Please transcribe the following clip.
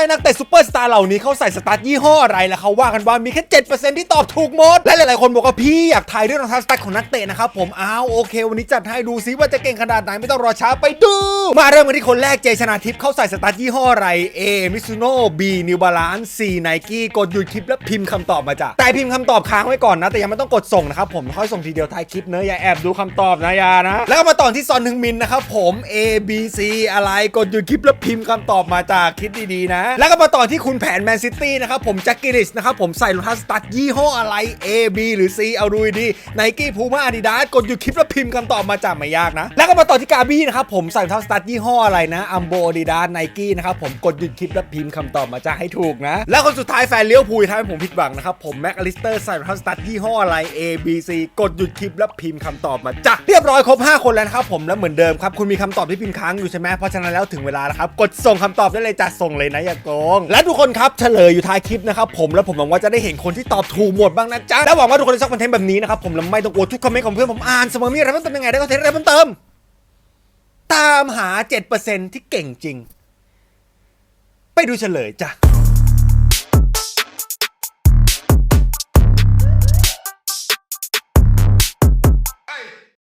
ให้นักเตะซูเปอร์สตาร์เหล่านี้เขาใส่สตาร์ทยี่ห้ออะไรแล้วเขาว่ากันว่ามีแค่ 7%ที่ตอบถูกหมด และหลายๆคนบอกว่าพี่อยากทายเรื่องรองเท้าสตาร์ทของนักเตะนะครับผมอ้าวโอเค วันนี้จัดให้ดูซิว่าจะเก่งขนาดไหนไม่ต้องรอช้าไปดู มาเริ่มกันที่คนแรกเจชนาทิพย์เขาใส่สตาร์ทยี่ห้ออะไร A มิซูโน่ B New Balance C Nike กดหยุดคลิปแล้วพิมพ์คำตอบมาจ้ะแต่พิมพ์คำตอบค้างไว้ก่อนนะแต่ยังไม่ต้องกดส่งนะครับผมค่อยส่งทีเดียวท้ายคลิปเนอะอย่าแอบดูคำตอบนะยานะ แล้วมาต่อที่ซอนฮึงมินนะครับผม A B C อะไรกดหยุดคลิปแล้วพิมพ์คำตอบมาจากคิดดีๆนะแล้วก็มาต่อที่คุณแผนแมนซิตี้นะครับผมแจ็คกิลิสนะครับผมใส่รองเท้าสตั๊ดยี่ห้ออะไร A B หรือ C เอาดูดีไนกี้พูม่าอาดิดาสกดหยุดคลิปแล้วพิมพ์คำตอบมาจากไม่ยากนะ แล้วก็มาต่อที่กาบี้นะครับผมใส่รองเท้าสตั๊ดยี่ห้ออะไรนะอัมโบอาดิดาสไนกี้นะครับผมกดหยุดคลิปแล้วพิมพ์คำตอบมาจากให้ถูกนะ แล้วคนสุดท้ายแฟนเลี้ยวพูลทำให้ผมผิดหวังนะครับผมแม็กอลิสเตอร์ใส่รองเท้าสตั๊ดยี่ห้ออะไร A B C กดหยุดคลิปแล้วพิมพ์คำตอบมาจ้ะเรียบร้อยครบ5 คนแล้วนะครับผมแล้วเหมือนเดิมครับคุณมีคำตอบที่พิมพ์ค้างอยู่ใช่ไหมเพราะฉะนั้นแล้วถึงเวลาแล้วครับกดส่งคำตอบได้เลยจ้ะส่งเลยนะอย่าโกง และทุกคนครับเฉลยอยู่ท้ายคลิปนะครับผมแล้วผมหวังว่าจะได้เห็นคนที่ตอบถูกหมดบ้างนะจ๊ะและหวังว่าทุกคนจะชอบคอนเทนต์แบบนี้นะครับผมและไม่ต้องกลัวทุกคอมเมนต์ของเพื่อนผมอ่านเสมอมีอะไรเพิ่มเติมยังไงได้ก็เทนอะไรเพิ่มเติม ตามหา 7%ที่เก่งจริง ไปดูเฉลยจ้ะ